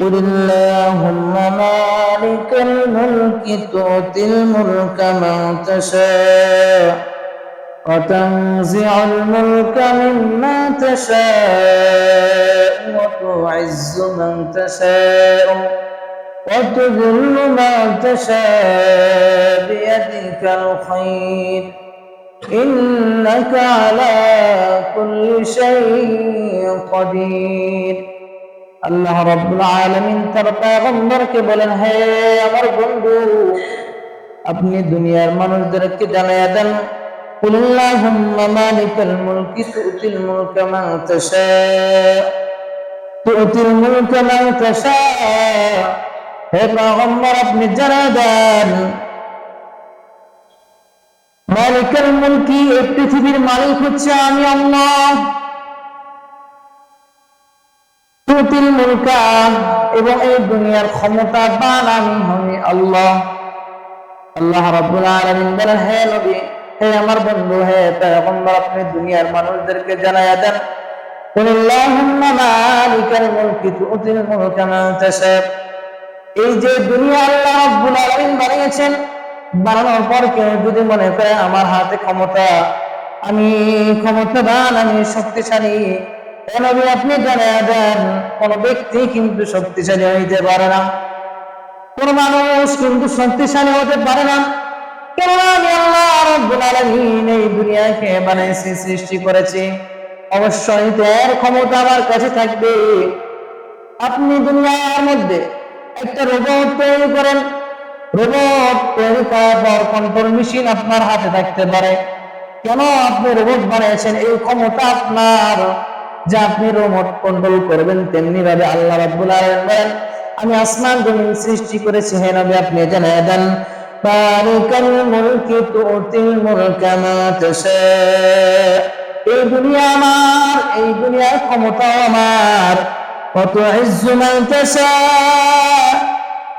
قل اللهم مالك الملك تؤتي الملك من تشاء وتنزع الملك مما تشاء وتعز من تشاء وتذل من تشاء بيدك الخير إنك على كل شيء قدير আল্লাহ রব্বুল আলামিন তার পয়গম্বরকে বলেন হে আমার বন্ধু আপনি দুনিয়ার মানুষদেরকে জানাইয়া দেন قل اللهم مالك الملك تؤتي الملك من تشاء تؤتي الملك من تشاء হে পয়গম্বর আপনি জানাই দেন মালিকাল মুলকি এই পৃথিবীর মালিক হচ্ছে আমি আল্লাহ উতিল মুলকা এবং এই দুনিয়ার ক্ষমতা বান আমি হমি আল্লাহ। আল্লাহ রাব্বুল আলামিন বলেন, হে নবী, হে আমার বন্ধু, হে পয়গম্বর, আপনি দুনিয়ার মানুষদেরকে জানায়া দেন। কুল্লাহুম্মা মালিকাল মুলকি তুতিল মুলকা মান তাশা এই যে দুনিয়া আল্লাহ রাব্বুল আলামিন বানিয়েছেন, বানানোর পর কেউ যদি মনে করে, আমার হাতে ক্ষমতা, আমি ক্ষমতাবান, আমি শক্তিশালী নবী আপনি জানিয়ে দেন কোন ব্যক্তি কিন্তু শক্তিশালী হইতে পারে না। কোন মানুষ কিন্তু শক্তিশালী হতে পারে না। অবশ্যই কাছে থাকবে। আপনি দুনিয়ার মধ্যে একটা রোবট তৈরি করেন। রোবট তৈরি করার পর কন্ট্রোল মেশিন আপনার হাতে থাকতে পারে। কেন আপনি রোবট বানিয়েছেন? এই ক্ষমতা আপনার। যা আপনি রোবট কন্ট্রোল করবেন, তেমনি ভাবে আল্লাহ রাব্বুল আলামিন বলেন, আমি আসমান জমিন সৃষ্টি করেছি, হে নবী, আপনি জানিয়ে দেন বারিকাল মুলকি তুতিল মুলকা মা এই দুনিয়া আমার, এই দুনিয়ার ক্ষমতা আমার। কত ইজ্জু মান তাশা।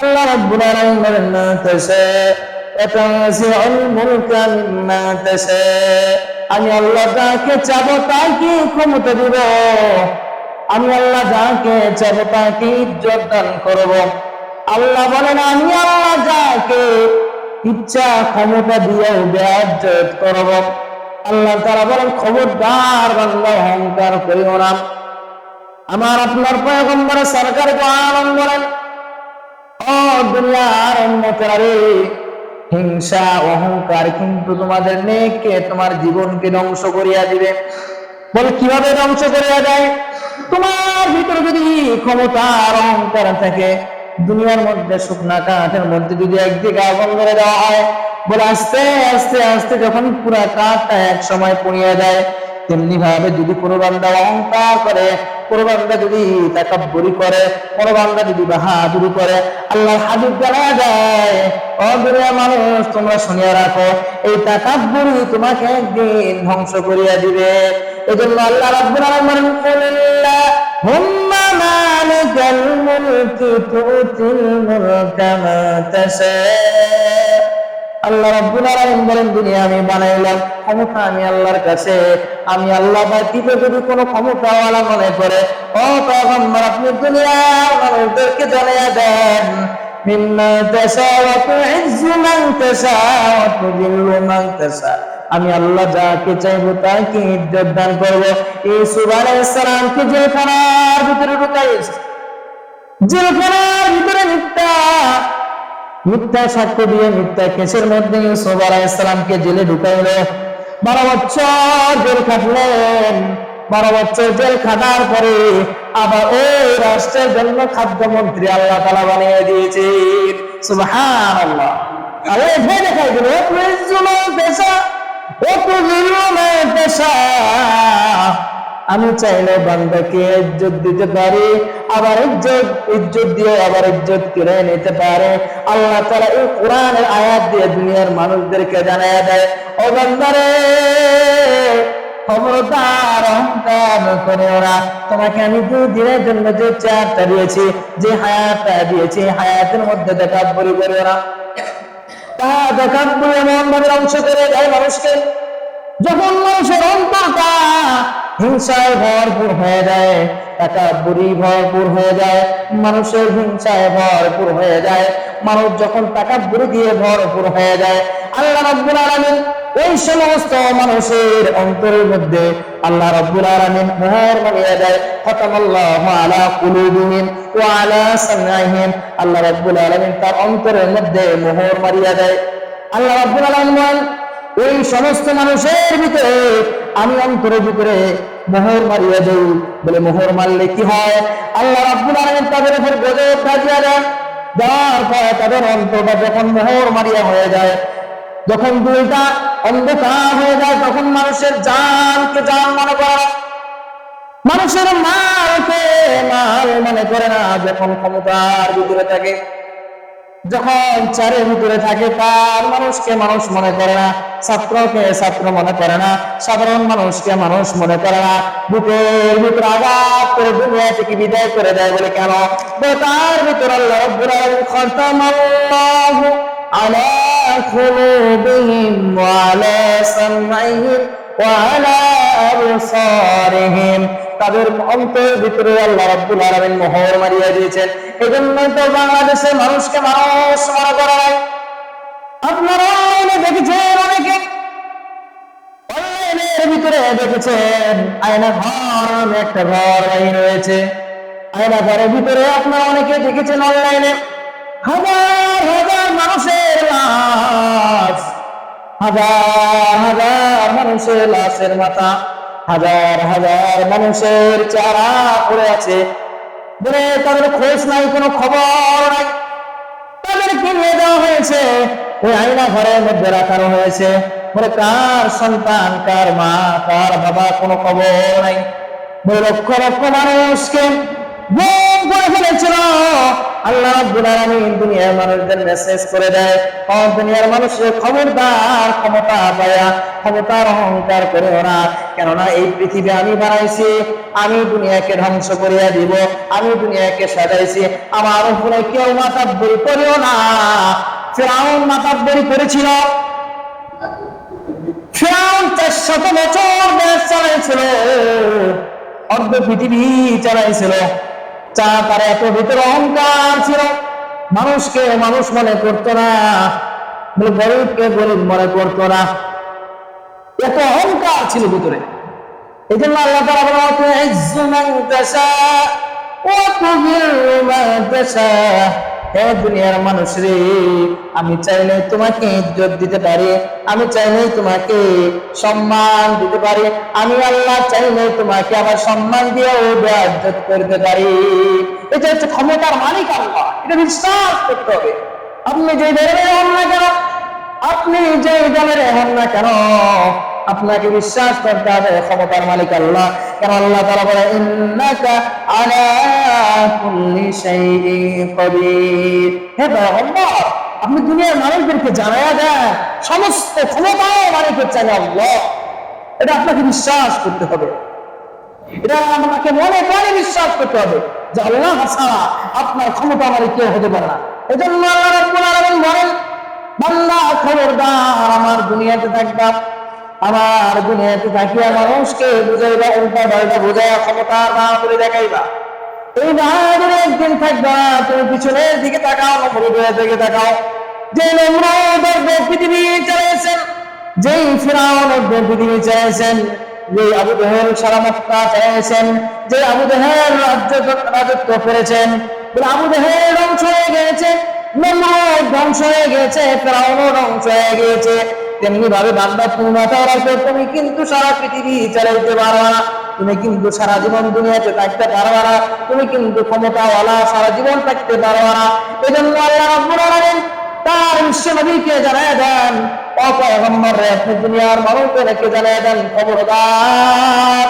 আল্লাহ রাব্বুল আলামিন বলেন, মা তাশা। وتنزع الملك مما تشاء আমি আল্লাহ যাকে চাবো তাকে ক্ষমতা দিব আমি আল্লাহ যাকে চাবো তাকে ইজ্জত দান করব আল্লাহ বলেন আমি আল্লাহ যাকে ইচ্ছা ক্ষমতা দিয়ে ব্যাজ্জত করব আল্লাহ তারা বলেন খবরদার বাংলা অহংকার করিও না আমার আপনার পয়গম্বর সরকার আলম বলেন ও দুনিয়ার উন্মতেরা রে হিংসা, অহংকার কিন্তু তোমাদের নেককে, তোমার জীবনকে ধ্বংস করিয়া দিবে। বলে, কীভাবে ধ্বংস করিয়া যায় তোমার ভিতরে যদি ক্ষমতা আর অহংকার থাকে, দুনিয়ার মধ্যে শুকনা কাঠের মধ্যে যদি একদিকে আগুন ধরে দেওয়া হয়, বলে, আস্তে আস্তে আস্তে যখন পুরা কাঠটা এক সময় পুড়িয়ে দেয় তেমনি ভাবে যদি কোনো বান্দা অহংকার করে কোনো বান্দা যদি তাকাব্বুরি করে কোনো বান্দা যদি বাহাদুরি করে আল্লাহ হাবিব জানা যায় দুনিয়া মানুষ, তোমরা শুনিয়া রাখো, এই তাকাব্বুরি তোমাকে একদিন ধ্বংস করিয়া দিবে। এজন্য আল্লাহ রাব্বুল আলামিন বলেন হুম্মা মালিকাল মুলকি তুতিল মুলকা মা তাশা। আল্লাহ রাব্বুল আলামিন বলেন, দুনিয়া আমি বানাইলাম, ক্ষমতা আমি আল্লাহর কাছে। আমি আল্লাহ ব্যতীত যদি কোনো ক্ষমতাওয়ালা মনে করে, ও পয়গম্বর, আপনি দুনিয়ার মানুষদেরকে জানিয়ে দেন, মিম্মা তাশা ওয়া তুইজ্জু মান তাশা ওয়া তুযিল্লু মান তাশা আমি আল্লাহ যাকে চাইব তাকে ইজ্জত দান করব। ইউসুফ আলাইহিস সালামকে জেলখানার ভিতরে ঢুকাইছে? জেলখানার ভিতরে মিথ্যা মিথ্যা সাক্ষ্য দিয়ে মিথ্যা কেসের মধ্যে ইউসুফ আলাইহিসসালামকে জেলে ঢুকাইল। বারো বছর জেল খাটলেন। বারো বছর জেল খাটার পরে আবার ওই রাষ্ট্রের জন্য খাদ্যমন্ত্রী আল্লাহ তালা বানিয়ে দিয়েছেন। সুবহান আল্লাহ আরে ভয় দেখাই দিল পেশা ও পেশা। আমি চাইলে বান্দাকে ইজ্জত দিতে পারি, আবার ইজ্জত ইজ্জত দিয়ে আবার ইজ্জত কেড়ে নিতে পারে। আল্লাহ তারা এই কোরআনের আয়াত দিয়ে দুনিয়ার মানুষদেরকে জানায় দেয়, ও বান্দারে অহংকার করে ওরা তোমাকে আমি জন্য যে চারটা দিয়েছি, যে হায়াতটা দিয়েছি হায়াতের মধ্যে দেখাব্বরি করে ওরা তা দেখাব্বরি এমন ভাবে অংশ করে দেয় মানুষকে, যখন হিংসায় ভরপুর হয়ে যায় টাকা বুড়ি ভরপুর হয়ে যায় মানুষের হিংসায় ভরপুর হয়ে যায় মানুষ যখন টাকা বুড়ি দিয়ে ভরপুর হয়ে যায় আল্লাহ রাব্বুল আলামিন ওই সমস্ত মানুষের অন্তরের মধ্যে আল্লাহ রাব্বুল আলামিন মোহর মারিয়ে দেয়। খতামাল্লাহু আলা কুলুবিহিম ওয়া আলা সামঈহিম। আল্লাহ রাব্বুল আলামিন তার অন্তরের মধ্যে মোহর মারিয়া দেয়। আল্লাহ রাব্বুল আলামিন বলেন, ওই সমস্ত মানুষের ভিতরে আমি অন্তরের ভিতরে মোহর মারিয়া দেই। বলে মোহর মারলে কি হয়? আল্লাহ রাব্বুল আলামিন তাদের উপর গজব কাজিয়া দেন। দেওয়ার পর তাদের অন্তরটা যখন মোহর মারিয়া হয়ে যায়, যখন দুইটা অন্ধকার হয়ে যায়, তখন মানুষের জানকে জান মনে করে। মানুষের মালকে মাল মনে করে না, যখন ক্ষমতার ভিতরে থাকে। যখন চারের ভিতরে থাকে, তার মানুষকে মানুষ মনে করে না, ছাত্রকে ছাত্র মনে করে না, সাধারণ মানুষকে মানুষ মনে করে না। বুকের ভিতরে আঘাত করে দুনিয়া থেকে বিদায় করে দেয় বলে কেন? তার ভিতরে আল্লাহ আলা খুলুবিহিম ওয়া আলা সামঈহিম ওয়া তাদের অন্তরের ভিতরে আল্লাহ রাব্বুল আলামিন মোহর মারিয়া দিয়েছেন। এজন্য তো বাংলাদেশের মানুষকে মানুষ মনে করা হয়। আপনারা দেখেছেন অনেকে? দেখেছেন হাজার মানুষের হাজার হাজার মানুষের লাশের মাথা। হাজার হাজার মানুষের চারা পড়ে আছে। বলে তাদের খোঁজ নাই, কোনো খবর নাই। তাদেরকে নিয়ে দেওয়া হয়েছে। ওই আয়না ঘরের মধ্যে রাখানো হয়েছে। বলে, কার সন্তান, কার মা, কার বাবা, কোনো খবর নাই? বলে, লক্ষ লক্ষ মানুষকে গুম করে ফেলেছিল। আল্লাহ রাব্বুল দুনিয়ার মানুষদের মেসেজ করে দেয়। ও দুনিয়ার মানুষের খবরদার, ক্ষমতা পায়া ক্ষমতার অহংকার করে ওরা। কেননা এই পৃথিবী আমি বানাইছি, আমি দুনিয়াকে ধ্বংস করিয়া দিব, আমি দুনিয়াকে সাজাইছি। আমার উপরে কেউ মাতাব্বরি করিও না। ফেরাউন মাতাব্বরি করেছিল। ফেরাউন চারশত বছর দেশ চালাইছিল। অর্ধ পৃথিবী চালাইছিল। চা তার এত ভিতরে অহংকার ছিল। মানুষকে মানুষ মনে করত না গরিবকে গরিব মনে করত না। এত অহংকার ছিল ভিতরে। এই জন্য আল্লাহ তারা বলা ইজ্জু মান তাশা ওয়া তুযিল্লু মান তাশা হে দুনিয়ার মানুষ রে, আমি চাই চাইলে তোমাকে ইজ্জত দিতে পারি, আমি চাইলে তোমাকে সম্মান দিতে পারি, আমি আল্লাহ চাইলে তোমাকে আবার সম্মান দিয়েও ইজ্জত করতে পারি। এটা হচ্ছে ক্ষমতার মালিক আল্লাহ, এটা বিশ্বাস করতে হবে। আপনি যে ধরনের হন না কেন, আপনি যে দলের হন না কেন আপনাকে বিশ্বাস করতে হবে ক্ষমতার মালিক আল্লাহ। কেন আল্লাহ তারা বলে, ইন্নাকা আলা শাইইন হে আপনি দুনিয়ার মানুষদেরকে জানায়া দেন, সমস্ত ক্ষমতা মালিকের চাই আল্লাহ। এটা আপনাকে বিশ্বাস করতে হবে। এটা আমাকে মনে প্রাণে বিশ্বাস করতে হবে যে আল্লাহ ছাড়া আপনার ক্ষমতা আমার কেউ হতে পারে না। এই জন্য আল্লাহ রাব্বুল আলামিন বলেন, বান্দা, খবরদার, আমার দুনিয়াতে থাকবা। আমার দুনিয়াতে থাকিয়া মানুষকে বুঝাইবা, উল্টা পাল্টা বুঝাইয়া ক্ষমতা না করে দেখাইবা? এই বাহাদুরে একদিন থাকবা, তুমি পিছনের দিকে তাকাও, নমরুদের দিকে তাকাও। যে নমরুদ পৃথিবী চালিয়েছেন যেই ফিরাউন পৃথিবী চালিয়েছেন যে আবু জহেল সারা মক্কা চালিয়েছেন যে আবু জহেল রাজ্য রাজত্ব করেছেন আবু জহেল ধ্বংস হয়ে গেছে, নমরুদ ধ্বংস হয়ে গেছে, ফেরাউনও ধ্বংস হয়ে গিয়েছে। তেমনি ভাবে বান্দা পূর্ণতা রাখবে তুমি কিন্তু সারা পৃথিবী চালাইতে পারবা না। তুমি কিন্তু সারা জীবন দুনিয়াতে থাকতে পারবা না। তুমি কিন্তু ক্ষমতাওয়ালা সারা জীবন থাকতে পারবা না। এজন্য আল্লাহ রাব্বুল আলামিন তার বিশ্ব নবীকে জানায় দেন অপয়গম্বর রে আপনি দুনিয়ার মানুষকে রেখে জানায় দেন, খবরদার।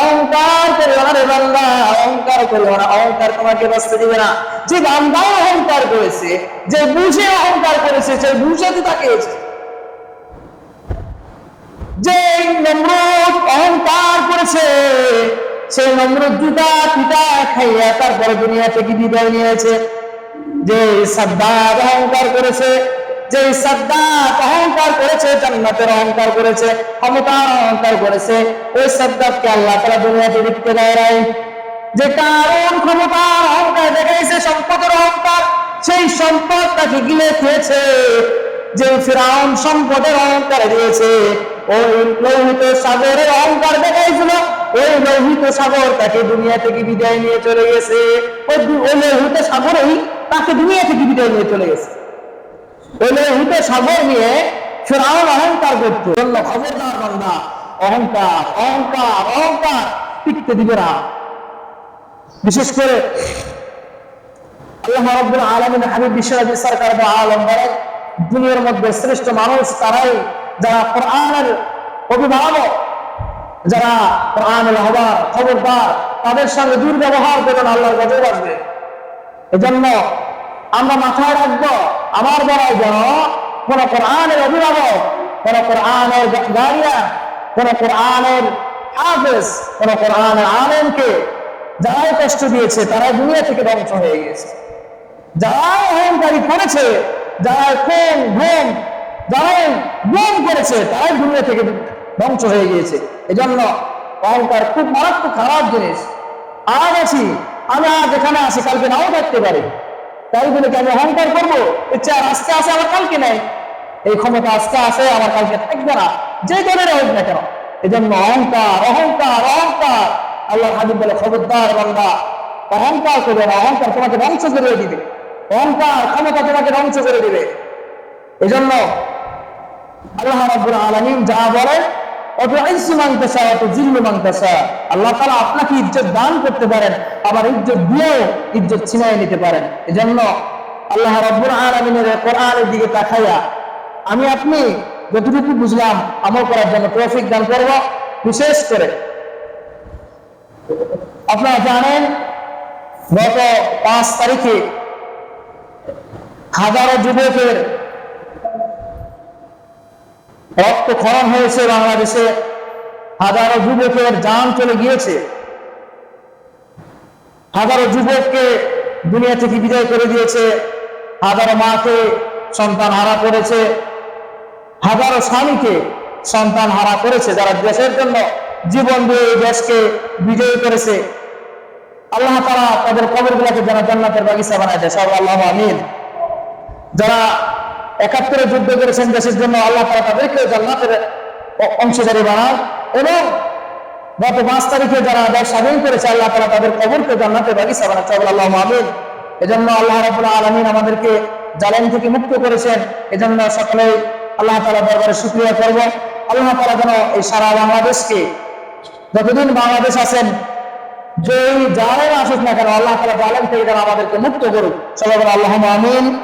অহংকার করিও না রে বান্দা, অহংকার করিও না। অহংকার তোমাকে বাঁচতে দিবে না। যে বান্দা অহংকার করেছে, যে বুঝে অহংকার করেছে সে বুঝাতে তাকিয়েছে যে নমরুদ অহংকার করেছে, সে নমরুদ জুতা পিতা খাইয়া তারপরে দুনিয়া থেকে বিদায় নিয়েছে? যে সাদ্দাদ অহংকার করেছে, যে সাদ্দাত অহংকার করেছে, জান্নাতের অহংকার করেছে, ক্ষমতার অহংকার করেছে, ওই সাদ্দাতকে আল্লাহ তারা দুনিয়াতে দেখতে দেয় নাই। যে কারণ ক্ষমতার অহংকার দেখাইছে, সম্পদের অহংকার, সেই সম্পদ তাকে গিলে খেয়েছে। যে ফিরাউন সম্পদের অহংকার দিয়েছে ওই লৌহিত সাগরের অহংকার দেখাইছিল। ওই লৌহিত সাগর তাকে দুনিয়া থেকে বিদায় নিয়ে চলে গেছে। ওই লৌহিত সাগরেই তাকে দুনিয়া থেকে বিদায় নিয়ে চলে গেছে। ওই লৌহিত সাগর নিয়ে ফিরাউন অহংকার করতো। জন্য খবরদার বান্দা, অহংকার অহংকার অহংকার টিকতে দিবে না। বিশেষ করে আল্লাহ রাব্বুল আলামিন হাবিব বিশ্বনবী সরকার আলম বলেন, দুনিয়ার মধ্যে শ্রেষ্ঠ মানুষ তারাই যারা কোরআনের অভিভাবক, যারা কোরআনের হবার খবরদার, তাদের সঙ্গে দুর্ব্যবহার করবেন আল্লাহর গজব আসবে। এজন্য আমরা মাথায় রাখব, আমার বলায় যেন কোন কোরআনের অভিভাবক, কোন কোরআনের গাড়িয়া, কোন কোরআনের হাফেজ, কোন কোরআনের আলেমকে যারাই কষ্ট দিয়েছে তারা দুনিয়া থেকে ধ্বংস হয়ে গেছে যারাই অহংকারী করেছে, যারাই খুন, ঘুম যারাই গুম করেছে, তারাই দুনিয়া থেকে ধ্বংস হয়ে গিয়েছে। এজন্য অহংকার খুব মারাত্মক খারাপ জিনিস। আজ আছি, আমি আজ এখানে আছি, কালকে নাও থাকতে পারি। তাই বলে কি আমি অহংকার করব? ইচ্ছা আজকে আছে, আমার কালকে নাই। এই ক্ষমতা আজকে আসে আমার কালকে থাকবে না। যে দলের হোক না কেন। এজন্য অহংকার অহংকার অহংকার। আল্লাহ হাবিব বলে, খবরদার বান্দা। অহংকার করবে না, অহংকার তোমাকে ধ্বংস করে দিবে। অহংকার ক্ষমতা তোমাকে ধ্বংস করে দিবে। এজন্য আল্লাহ রাব্বুল আলামিন যা বলেন আল্লাহ তাআলা আপনাকে ইজ্জত দান করতে পারেন, আবার ইজ্জত দিয়েও ইজ্জত ছিনাই নিতে পারেন। এজন্য আল্লাহ রাব্বুল আলামিনের কোরআনের দিকে তাকাইয়া, আমি আপনি যতটুকু বুঝলাম, আমল করার জন্য তৌফিক দান করব। বিশেষ করে, আপনারা জানেন, গত পাঁচ তারিখে হাজারো যুবকের রক্ত খরণ হয়েছে বাংলাদেশে। হাজারো যুবকের যান চলে গিয়েছে। হাজারো যুবককে দুনিয়া থেকে বিদায় করে দিয়েছে। হাজারো মাকে সন্তান হারা করেছে। হাজারো স্বামীকে সন্তান হারা করেছে যারা দেশের জন্য জীবন দিয়ে এই দেশকে বিজয়ী করেছে। আল্লাহ তারা তাদের কবর গুলাকে যেন জান্নাতের বাগিচা দেয়। সব আল্লাহ আমিন। যারা একাত্তরে যুদ্ধ করেছেন দেশের জন্য আল্লাহ তারা তাদেরকে জান্নাতের অংশীদারি বানান এবং গত পাঁচ তারিখে যারা দেশ স্বাধীন করেছে, আল্লাহ তারা তাদের কবরকে জান্নাতের বাগিচা বানাচ্ছে। আল্লাহ আমিন। এজন্য আল্লাহ রাবুল আলমিন আমাদেরকে জালেন থেকে মুক্ত করেছেন। এজন্য সকলে আল্লাহ তালা দরবারে শুক্রিয়া করব। আল্লাহ তালা যেন এই সারা বাংলাদেশকে যতদিন বাংলাদেশ আছেন যে যারাই আসুক না কেন, আল্লাহ তালা জালেন থেকে যেন আমাদেরকে মুক্ত করুক। সবাই আল্লাহ আমিন।